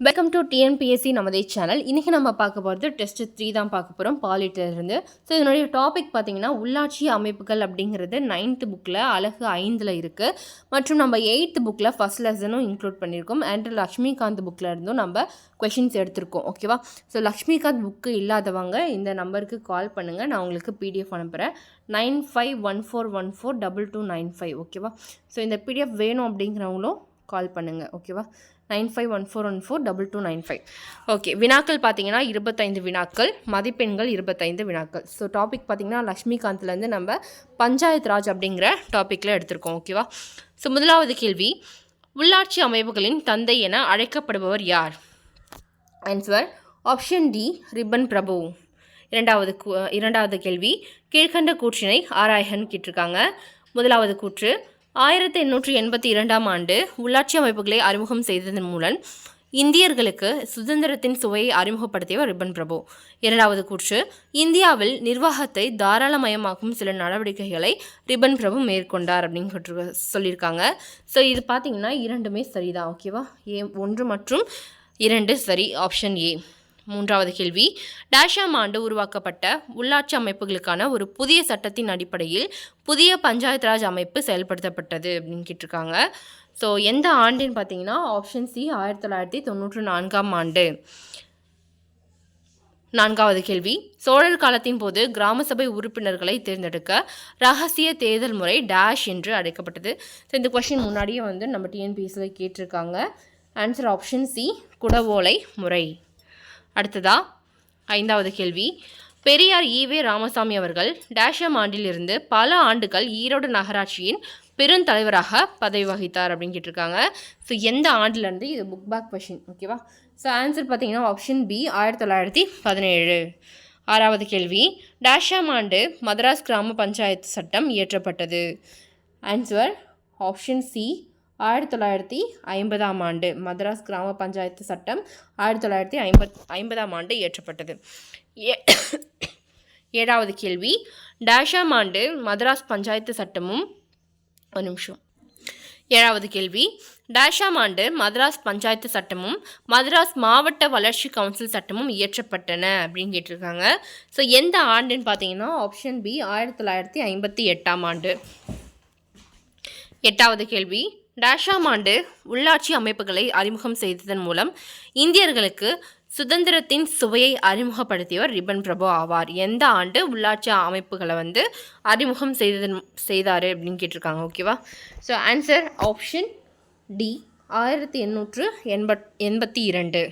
Welcome to TNPSC நமதே channel இன்றைக்கி நம்ம பார்க்க போகிறது டெஸ்ட் த்ரீ தான் பார்க்க போகிறோம் பாலிட்டிலிருந்து ஸோ இதனுடைய டாபிக் பார்த்திங்கன்னா உள்ளாட்சி அமைப்புகள் அப்படிங்கிறது நைன்த்து புக்கில் அழகு ஐந்தில் இருக்குது மற்றும் நம்ம எயித்து புக்கில் ஃபஸ்ட் லெசனும் இன்க்ளூட் பண்ணியிருக்கோம். அண்ட் லக்ஷ்மிகாந்த் புக்கில் இருந்தும் நம்ம கொஷின்ஸ் எடுத்திருக்கோம். ஓகேவா ஸோ லக்ஷ்மிகாந்த் புக்கு இல்லாதவங்க இந்த நம்பருக்கு கால் பண்ணுங்கள் நான் உங்களுக்கு பிடிஎஃப் அனுப்புகிறேன் nine five one four one four double two nine five ஓகேவா ஸோ இந்த பிடிஎஃப் வேணும் அப்படிங்கிறவங்களும் கால் பண்ணுங்கள் ஓகேவா nine five one four one four double two nine five. Okay வினாக்கள் பார்த்தீங்கன்னா இருபத்தைந்து வினாக்கள் மதிப்பெண்கள் இருபத்தைந்து வினாக்கள். ஸோ டாபிக் பார்த்தீங்கன்னா லக்ஷ்மிகாந்த்லேருந்து நம்ம பஞ்சாயத் ராஜ் அப்படிங்கிற டாப்பிக்கில் எடுத்திருக்கோம் ஓகேவா ஸோ முதலாவது கேள்வி உள்ளாட்சி அமைப்புகளின் தந்தை என அழைக்கப்படுபவர் யார்? ஆன்சர் ஆப்ஷன் டி ரிப்பன் பிரபு. இரண்டாவது கூ- இரண்டாவது கேள்வி கீழ்கண்ட கூற்றினை ஆராயகன் கேட்டிருக்காங்க. முதலாவது கூற்று ஆயிரத்தி எண்ணூற்றி எண்பத்தி இரண்டாம் ஆண்டு உள்ளாட்சி அமைப்புகளை அறிமுகம் செய்ததன் மூலம் இந்தியர்களுக்கு சுதந்திரத்தின் சுவையை அறிமுகப்படுத்தியவர் ரிப்பன் பிரபு. இரண்டாவது கூற்று இந்தியாவில் நிர்வாகத்தை தாராளமயமாக்கும் சில நடவடிக்கைகளை ரிப்பன் பிரபு மேற்கொண்டார் அப்படின்னு சொல்லியிருக்காங்க. ஸோ இது பார்த்தீங்கன்னா இரண்டுமே சரிதான் ஓகேவா ஏ ஒன்று மற்றும் இரண்டு சரி ஆப்ஷன் ஏ மூன்றாவது கேள்வி. டேஷாம் ஆண்டு உருவாக்கப்பட்ட உள்ளாட்சி அமைப்புகளுக்கான ஒரு புதிய சட்டத்தின் அடிப்படையில் புதிய பஞ்சாயத்து ராஜ் அமைப்பு செயல்படுத்தப்பட்டது அப்படின்னு கேட்டிருக்காங்க. ஸோ எந்த ஆண்டுன்னு பார்த்தீங்கன்னா ஆப்ஷன் சி ஆயிரத்தி தொள்ளாயிரத்தி தொண்ணூற்றி நான்காம் ஆண்டு. நான்காவது கேள்வி. சோழர் காலத்தின் போது கிராம சபை உறுப்பினர்களை தேர்ந்தெடுக்க ரகசிய தேர்தல் முறை டேஷ் என்று அழைக்கப்பட்டது. ஸோ இந்த கொஷின் முன்னாடியே வந்து நம்ம டிஎன்பிஎஸ்சியில் கேட்டிருக்காங்க. ஆன்சர் ஆப்ஷன் சி குடவோலை முறை. அடுத்ததா ஐந்தாவது கேள்வி. பெரியார் ஈவே ராமசாமி அவர்கள் டேஷம் ஆண்டிலிருந்து பல ஆண்டுகள் ஈரோடு நகராட்சியின் பெருந்தலைவராக பதவி வகித்தார் அப்படின்னு கேட்டிருக்காங்க. ஸோ எந்த ஆண்டுலேருந்து? இது புக் பேக் கொஷின் ஓகேவா ஸோ ஆன்சர் பார்த்தீங்கன்னா ஆப்ஷன் பி ஆயிரத்தி தொள்ளாயிரத்தி பதினேழு. ஆறாவது கேள்வி டேஷாம் ஆண்டு மதராஸ் கிராம பஞ்சாயத்து சட்டம் இயற்றப்பட்டது. ஆன்சர் ஆப்ஷன் சி ஆயிரத்தி தொள்ளாயிரத்தி ஐம்பதாம் ஆண்டு மதராஸ் கிராம பஞ்சாயத்து சட்டம் ஆயிரத்தி தொள்ளாயிரத்தி ஐம்பத் ஐம்பதாம் ஆண்டு இயற்றப்பட்டது. ஏ- ஏழாவது கேள்வி. டேஷாம் ஆண்டு மதராஸ் பஞ்சாயத்து சட்டமும் ஒரு நிமிஷம். ஏழாவது கேள்வி. டேஷாம் ஆண்டு மதராஸ் பஞ்சாயத்து சட்டமும் மதராஸ் மாவட்ட வளர்ச்சி கவுன்சில் சட்டமும் இயற்றப்பட்டன அப்படின்னு கேட்டிருக்காங்க. ஸோ எந்த ஆண்டுன்னு பார்த்தீங்கன்னா ஆப்ஷன் பி ஆயிரத்தி தொள்ளாயிரத்தி ஐம்பத்தி எட்டாம் ஆண்டு. எட்டாவது கேள்வி. டேஷாம் ஆண்டு உள்ளாட்சி அமைப்புகளை அறிமுகம் செய்ததன் மூலம் இந்தியர்களுக்கு சுதந்திரத்தின் சுவையை அறிமுகப்படுத்தியவர் ரிபன் பிரபு ஆவார். எந்த ஆண்டு உள்ளாட்சி அமைப்புகளை வந்து அறிமுகம் செய்ததன் செய்தார் அப்படின்னு கேட்டிருக்காங்க ஓகேவா ஸோ ஆன்சர் ஆப்ஷன் டி ஆயிரத்தி எண்ணூற்று எண்பத் எண்பத்தி இரண்டு.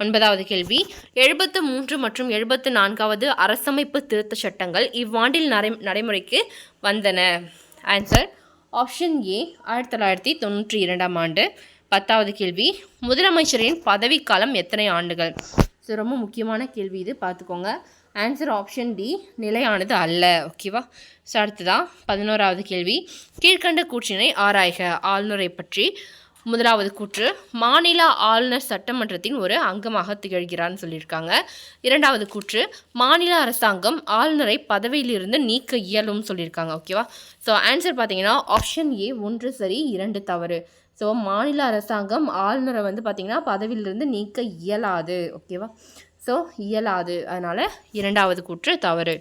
ஒன்பதாவது கேள்வி. எழுபத்து மூன்று மற்றும் எழுபத்து நான்காவது அரசமைப்பு திருத்த சட்டங்கள் இவ்வாண்டில் நடை நடைமுறைக்கு வந்தன. ஆன்சர் ஆப்ஷன் ஏ ஆயிரத்தி தொள்ளாயிரத்தி தொண்ணூற்றி இரண்டாம் ஆண்டு. பத்தாவது கேள்வி முதலமைச்சரின் பதவிக்காலம் எத்தனை ஆண்டுகள்? ஸோ ரொம்ப முக்கியமான கேள்வி இது பார்த்துக்கோங்க. ஆன்சர் ஆப்ஷன் டி நிலையானது அல்ல. ஓகேவா ஸோ அடுத்ததான் பதினோராவது கேள்வி. கீழ்கண்ட கூற்றினை ஆராய்க. ஆளுநரை பற்றி முதலாவது கூற்று மாநில ஆளுநர் சட்டமன்றத்தின் ஒரு அங்கமாக திகழ்கிறான்னு சொல்லியிருக்காங்க. இரண்டாவது கூற்று மாநில அரசாங்கம் ஆளுநரை பதவியிலிருந்து நீக்க இயலும் சொல்லியிருக்காங்க ஓகேவா ஸோ ஆன்சர் பார்த்தீங்கன்னா ஆப்ஷன் ஏ ஒன்று சரி இரண்டு தவறு. ஸோ மாநில அரசாங்கம் ஆளுநரை வந்து பார்த்திங்கன்னா பதவியிலிருந்து நீக்க இயலாது ஓகேவா ஸோ இயலாது. அதனால் இரண்டாவது கூற்று தவறு.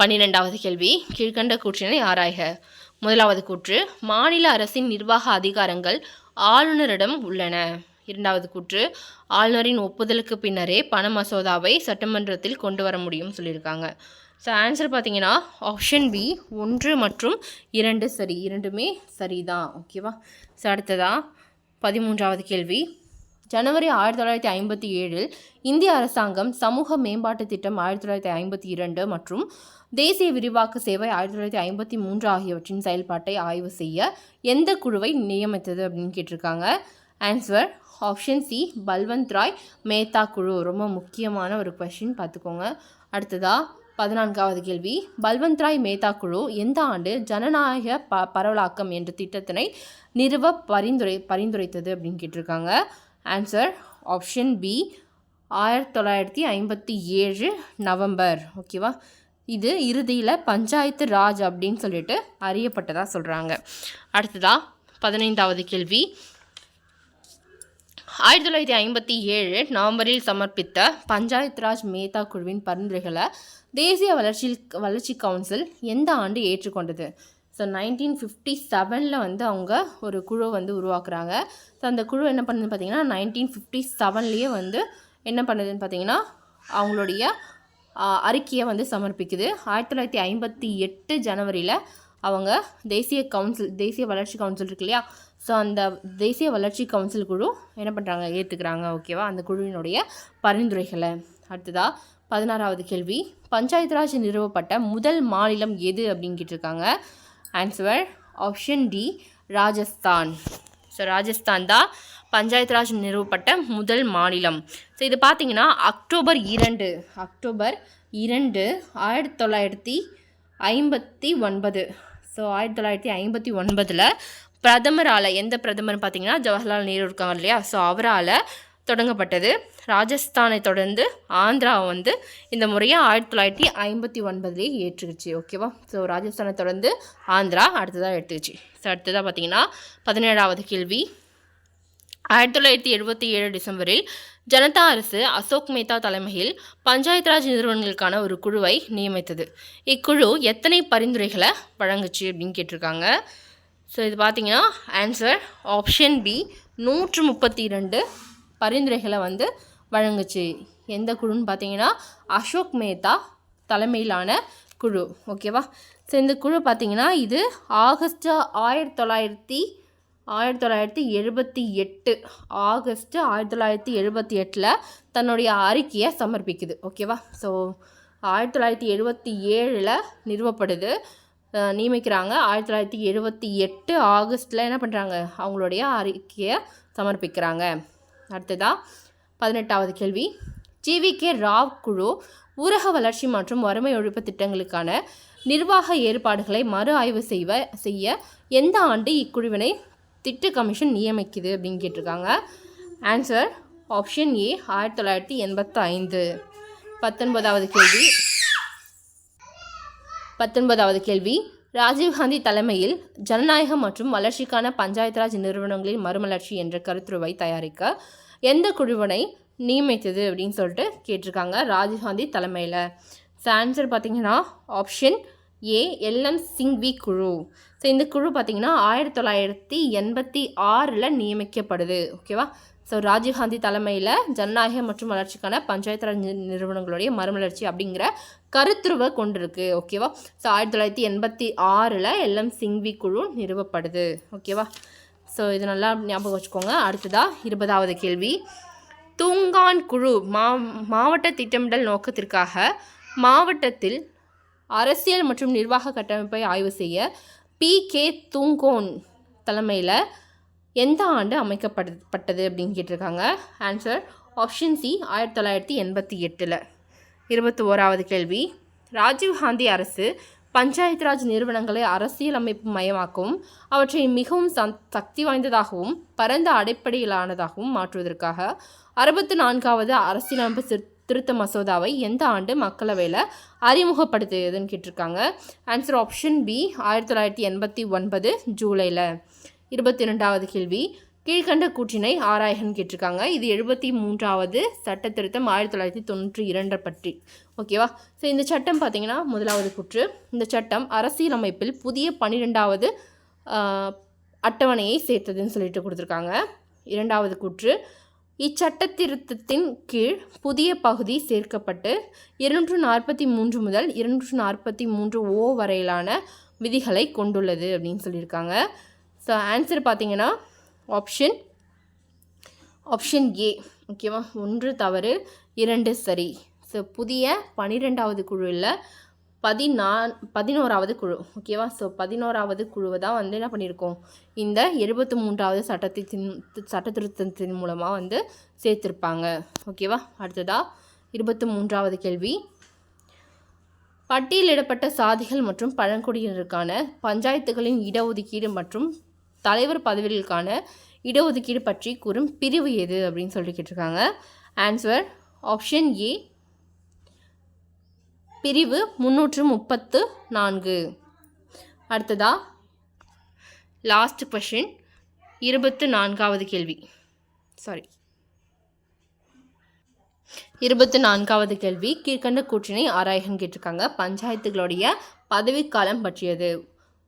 பன்னிரெண்டாவது கேள்வி கீழ்கண்ட கூற்றினை ஆராய்க. முதலாவது கூற்று மாநில அரசின் நிர்வாக அதிகாரங்கள் ஆளுநரிடம் உள்ளன. இரண்டாவது கூற்று ஆளுநரின் ஒப்புதலுக்கு பின்னரே பண மசோதாவை சட்டமன்றத்தில் கொண்டு வர முடியும் சொல்லியிருக்காங்க. ஸோ ஆன்சர் பார்த்தீங்கன்னா ஆப்ஷன் பி ஒன்று மற்றும் இரண்டு சரி. இரண்டுமே சரிதான். ஓகேவா ஸோ அடுத்ததாக பதிமூன்றாவது கேள்வி. ஜனவரி ஆயிரத்தி தொள்ளாயிரத்தி ஐம்பத்தி ஏழில் இந்திய அரசாங்கம் சமூக மேம்பாட்டு திட்டம் ஆயிரத்தி தொள்ளாயிரத்தி ஐம்பத்தி இரண்டு மற்றும் தேசிய விரிவாக்க சேவை ஆயிரத்தி தொள்ளாயிரத்தி ஐம்பத்தி மூன்று ஆகியவற்றின் செயல்பாட்டை ஆய்வு செய்ய எந்த குழுவை நியமித்தது அப்படின்னு கேட்டிருக்காங்க. Answer option C Balwant Rai Mehta குழு. ரொம்ப முக்கியமான ஒரு கொஷின் பார்த்துக்கோங்க. அடுத்ததா பதினான்காவது கேள்வி. பல்வந்த் ராய் மேத்தா குழு எந்த ஆண்டு ஜனநாயக ப பரவலாக்கம் என்ற திட்டத்தினை நிறுவ பரிந்துரை பரிந்துரைத்தது அப்படின்னு கேட்டிருக்காங்க. ஆன்சர் ஆப்ஷன் பி ஆயிரத்தி தொள்ளாயிரத்தி ஐம்பத்தி ஏழு நவம்பர். ஓகேவா இது இறுதியில் பஞ்சாயத்து ராஜ் அப்படின்னு சொல்லிட்டு அறியப்பட்டதாக சொல்கிறாங்க அடுத்ததாக பதினைந்தாவது கேள்வி. ஆயிரத்தி தொள்ளாயிரத்தி ஐம்பத்தி ஏழு நவம்பரில் சமர்ப்பித்த பஞ்சாயத் ராஜ் மேத்தா குழுவின் பரிந்துரைகளை தேசிய வளர்ச்சி வளர்ச்சி கவுன்சில் எந்த ஆண்டு ஏற்றுக்கொண்டது? ஸோ நைன்டீன் ஃபிஃப்டி செவனில் வந்து அவங்க ஒரு குழு வந்து உருவாக்குறாங்க. ஸோ அந்த குழு என்ன பண்ணுதுன்னு பார்த்தீங்கன்னா நைன்டீன் ஃபிஃப்டி செவன்லேயே வந்து என்ன பண்ணுதுன்னு பார்த்தீங்கன்னா அவங்களுடைய அறிக்கையை வந்து சமர்ப்பிக்குது. ஆயிரத்தி தொள்ளாயிரத்தி ஐம்பத்தி எட்டு ஜனவரியில் அவங்க தேசிய கவுன்சில் தேசிய வளர்ச்சி கவுன்சில் இருக்கு இல்லையா? ஸோ அந்த தேசிய வளர்ச்சி கவுன்சில் குழு என்ன பண்ணுறாங்க ஏற்றுக்கிறாங்க ஓகேவா? அந்த குழுவினுடைய பரிந்துரைகளை. அடுத்ததாக பதினாறாவது கேள்வி. பஞ்சாயத்து ராஜ் நிறுவப்பட்ட முதல் மாநிலம் எது அப்படின்னு கேட்டிருக்காங்க. Answer option D Rajasthan so Rajasthan தான் பஞ்சாயத்து ராஜ் நிறுவப்பட்ட முதல் மாநிலம் ஸோ இது பார்த்தீங்கன்னா அக்டோபர் இரண்டு அக்டோபர் இரண்டு ஆயிரத்தி தொள்ளாயிரத்தி ஐம்பத்தி ஒன்பது ஸோ ஆயிரத்தி தொள்ளாயிரத்தி ஐம்பத்தி ஒன்பதில் பிரதமரால் எந்த பிரதமர் பார்த்தீங்கன்னா ஜவஹர்லால் நேரு இருக்காங்க இல்லையா ஸோ அவரால் தொடங்கப்பட்டது. ராஜஸ்தானை தொடர்ந்து ஆந்திரா வந்து இந்த முறையை ஆயிரத்தி தொள்ளாயிரத்தி ஐம்பத்தி ஒன்பதுலேயே ஏற்றுக்குச்சு. ஓகேவா ஸோ ராஜஸ்தானை தொடர்ந்து ஆந்திரா அடுத்ததாக எடுத்துக்கிச்சு ஸோ அடுத்ததாக பார்த்தீங்கன்னா பதினேழாவது கேள்வி. ஆயிரத்தி தொள்ளாயிரத்தி எழுபத்தி ஏழு டிசம்பரில் ஜனதா அரசு அசோக் மேத்தா தலைமையில் பஞ்சாயத்து ராஜ் நிறுவனங்களுக்கான ஒரு குழுவை நியமித்தது. இக்குழு எத்தனை பரிந்துரைகளை வழங்குச்சு அப்படின்னு கேட்டிருக்காங்க. ஸோ இது பார்த்தீங்கன்னா ஆன்சர் ஆப்ஷன் பி நூற்று முப்பத்தி இரண்டு பரிந்துரைகளை வந்து வழங்குச்சு. எந்த குழுன்னு பார்த்தீங்கன்னா அசோக் மேத்தா தலைமையிலான குழு. ஓகேவா ஸோ இந்த குழு பார்த்திங்கன்னா இது ஆகஸ்ட் ஆயிரத்தி தொள்ளாயிரத்தி ஆயிரத்தி தொள்ளாயிரத்தி எழுபத்தி எட்டு ஆகஸ்ட் ஆயிரத்தி தொள்ளாயிரத்தி எழுபத்தி எட்டில் தன்னுடைய அறிக்கையை சமர்ப்பிக்குது. ஓகேவா ஸோ ஆயிரத்தி தொள்ளாயிரத்தி எழுபத்தி ஏழில் நிறுவப்படுது. நியமிக்கிறாங்க. ஆயிரத்தி தொள்ளாயிரத்தி எழுபத்தி எட்டு ஆகஸ்ட்டில் என்ன பண்ணுறாங்க அவங்களுடைய அறிக்கையை சமர்ப்பிக்கிறாங்க. அடுத்ததாக பதினெட்டாவது கேள்வி. ஜிவிகே ராவ் குழு ஊரக வளர்ச்சி மற்றும் வறுமை ஒழிப்பு திட்டங்களுக்கான நிர்வாக ஏற்பாடுகளை மறு ஆய்வு செய்வ செய்ய எந்த ஆண்டு இக்குழுவினை திட்ட கமிஷன் நியமிக்குது அப்படின்னு கேட்டிருக்காங்க. ஆன்சர் ஆப்ஷன் ஏ ஆயிரத்தி தொள்ளாயிரத்தி எண்பத்தைந்து பத்தொன்பதாவது கேள்வி. பத்தொன்பதாவது கேள்வி. ராஜீவ்காந்தி தலைமையில் ஜனநாயகம் மற்றும் வளர்ச்சிக்கான பஞ்சாயத்து ராஜ் நிறுவனங்களின் மறுமலர்ச்சி என்ற கருத்துருவை தயாரிக்க எந்த குழுவினை நியமித்தது அப்படின்னு சொல்லிட்டு கேட்டிருக்காங்க ராஜீவ்காந்தி தலைமையில். ஸோ ஆன்சர் பார்த்தீங்கன்னா ஆப்ஷன் ஏ எல்எம் சிங்வி குழு. ஸோ இந்த குழு பார்த்திங்கன்னா ஆயிரத்தி தொள்ளாயிரத்தி எண்பத்தி ஆறில் நியமிக்கப்படுது. ஓகேவா ஸோ ராஜீவ்காந்தி தலைமையில் ஜனநாயகம் மற்றும் வளர்ச்சிக்கான பஞ்சாயத்து ராஜ் நிறுவனங்களுடைய மறுமலர்ச்சி அப்படிங்கிற கருத்துருவை கொண்டிருக்கு ஓகேவா ஸோ ஆயிரத்தி தொள்ளாயிரத்தி எண்பத்தி ஆறில் எல்எம் சிங்வி குழு நிறுவப்படுது ஓகேவா ஸோ இது நல்லா ஞாபகம் வச்சுக்கோங்க. அடுத்ததாக இருபதாவது கேள்வி. தூங்கான் குழு மா மாவட்ட திட்டமிடல் நோக்கத்திற்காக மாவட்டத்தில் அரசியல் மற்றும் நிர்வாக கட்டமைப்பை ஆய்வு செய்ய பி. கே. தூங்கோன் தலைமையில் எந்த ஆண்டு அமைக்கப்பட்டது அப்படின்னு கேட்டிருக்காங்க? ஆன்சர் ஆப்ஷன் சி ஆயிரத்தி தொள்ளாயிரத்தி எண்பத்தி எட்டில். இருபத்தி ஓராவது கேள்வி ராஜீவ்காந்தி அரசு பஞ்சாயத்து ராஜ் நிறுவனங்களை அரசியல் அமைப்பு மயமாக்கவும் அவற்றை மிகவும் சந் சக்தி வாய்ந்ததாகவும் பரந்த அடிப்படையிலானதாகவும் மாற்றுவதற்காக அறுபத்து நான்காவது அரசியலமைப்பு சிற் திருத்த மசோதாவை எந்த ஆண்டு மக்களவையில் அறிமுகப்படுத்தியதுன்னு கேட்டிருக்காங்க. ஆன்சர் ஆப்ஷன் பி ஆயிரத்தி தொள்ளாயிரத்தி எண்பத்தி ஒன்பது ஜூலையில் இருபத்தி ரெண்டாவது கேள்வி கீழ்கண்ட கூற்றினை ஆராயகன் கேட்டிருக்காங்க. இது எழுபத்தி மூன்றாவது சட்ட திருத்தம் ஆயிரத்தி தொள்ளாயிரத்தி தொண்ணூற்றி இரண்டை பற்றி. ஓகேவா ஸோ இந்த சட்டம் பார்த்தீங்கன்னா முதலாவது கூற்று. இந்த சட்டம் அரசியலமைப்பில் புதிய பன்னிரெண்டாவது அட்டவணையை சேர்த்ததுன்னு சொல்லிட்டு கொடுத்துருக்காங்க. இரண்டாவது கூற்று. இச்சட்ட திருத்தத்தின் கீழ் புதிய பகுதி சேர்க்கப்பட்டு இருநூற்று நாற்பத்தி மூன்று முதல் இருநூற்று நாற்பத்தி மூன்று ஓ வரையிலான விதிகளை கொண்டுள்ளது அப்படின்னு சொல்லியிருக்காங்க. ஸோ ஆன்சர் பார்த்தீங்கன்னா ஆப்ஷன் ஆப்ஷன் ஏ ஓகேவா ஒன்று தவறு இரண்டு சரி. ஸோ புதிய பன்னிரெண்டாவது குழுவில் பதினா பதினோராவது குழு. ஓகேவா ஸோ பதினோராவது குழுவை தான் வந்து என்ன பண்ணியிருக்கோம் இந்த எழுபத்து மூன்றாவது சட்டத்தின் சட்ட திருத்தத்தின் மூலமாக வந்து சேர்த்துருப்பாங்க. ஓகேவா அடுத்ததாக இருபத்து மூன்றாவது கேள்வி. பட்டியலிடப்பட்ட சாதிகள் மற்றும் பழங்குடியினருக்கான பஞ்சாயத்துகளின் இடஒதுக்கீடு மற்றும் தலைவர் பதவிகளுக்கான இடஒதுக்கீடு பற்றி கூறும் பிரிவு எது அப்படின்னு சொல்லிட்டு கேட்டிருக்காங்க. ஆன்சர் ஆப்ஷன் ஏ பிரிவு முந்நூற்று முப்பத்து நான்கு. அடுத்ததா? லாஸ்ட் கொஷின் இருபத்து நான்காவது கேள்வி. சாரி இருபத்து நான்காவது கேள்வி கீழ்கண்ட கூற்றினை ஆராயகன் கேட்டிருக்காங்க. பஞ்சாயத்துகளுடைய பதவிக்காலம் பற்றியது.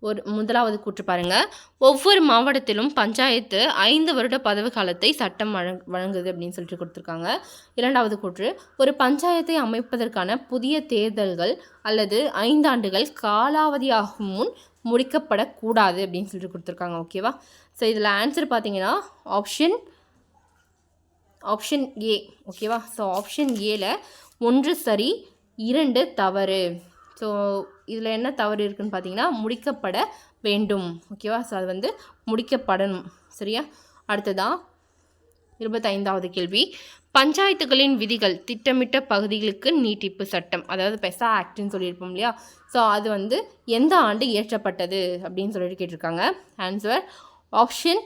ஒரு முதலாவது கூற்று பாருங்கள் ஒவ்வொரு மாவட்டத்திலும் பஞ்சாயத்து ஐந்து வருட பதவி காலத்தை சட்டம் வழங் வழங்குது அப்படின்னு சொல்லிட்டு கொடுத்துருக்காங்க. இரண்டாவது கூற்று ஒரு பஞ்சாயத்தை அமைப்பதற்கான புதிய தேர்தல்கள் அல்லது ஐந்தாண்டுகள் காலாவதியாகும் முன் முடிக்கப்படக்கூடாது அப்படின்னு சொல்லிட்டு கொடுத்துருக்காங்க ஓகேவா ஸோ இதில் ஆன்சர் பார்த்தீங்கன்னா ஆப்ஷன் ஆப்ஷன் ஏ ஓகேவா ஸோ ஆப்ஷன் ஏல ஒன்று சரி இரண்டு தவறு. ஸோ இதில் என்ன தவறு இருக்குதுன்னு பார்த்தீங்கன்னா முடிக்கப்பட வேண்டும். ஓகேவா ஸோ அது வந்து முடிக்கப்படணும். சரியா? அடுத்ததாக இருபத்தைந்தாவது கேள்வி. பஞ்சாயத்துகளின் விதிகள் திட்டமிட்ட பகுதிகளுக்கு நீட்டிப்பு சட்டம். அதாவது பெசா ஆக்ட்னு சொல்லியிருப்போம் இல்லையா? ஸோ அது வந்து எந்த ஆண்டு இயற்றப்பட்டது அப்படின்னு சொல்லிட்டு கேட்டிருக்காங்க. ஆன்சர் ஆப்ஷன்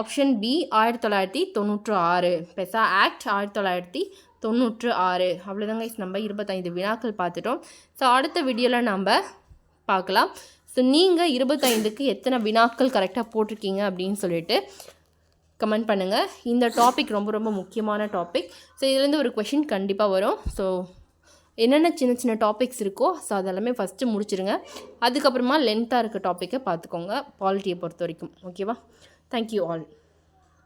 ஆப்ஷன் பி ஆயிரத்தி தொள்ளாயிரத்தி தொண்ணூற்று ஆறு. பெசா ஆக்ட் ஆயிரத்தி தொள்ளாயிரத்தி தொண்ணூற்று ஆறு. அவ்வளோதாங்க நம்ம இருபத்தைந்து வினாக்கள் பார்த்துட்டோம். ஸோ அடுத்த வீடியோவில் நம்ம பார்க்கலாம். ஸோ நீங்கள் இருபத்தைந்துக்கு எத்தனை வினாக்கள் கரெக்டாக போட்டிருக்கீங்க அப்படின்னு சொல்லிட்டு கமெண்ட் பண்ணுங்கள் இந்த டாபிக் ரொம்ப ரொம்ப முக்கியமான டாபிக் ஸோ இதுலேருந்து ஒரு கொஷின் கண்டிப்பாக வரும். ஸோ என்னென்ன சின்ன சின்ன டாபிக்ஸ் இருக்கோ ஸோ அதெல்லாமே ஃபஸ்ட்டு முடிச்சிருங்க. அதுக்கப்புறமா லென்த்தாக இருக்க டாப்பிக்கை பார்த்துக்கோங்க. பாலிட்டியை பொறுத்த வரைக்கும். ஓகேவா தேங்க்யூ ஆல்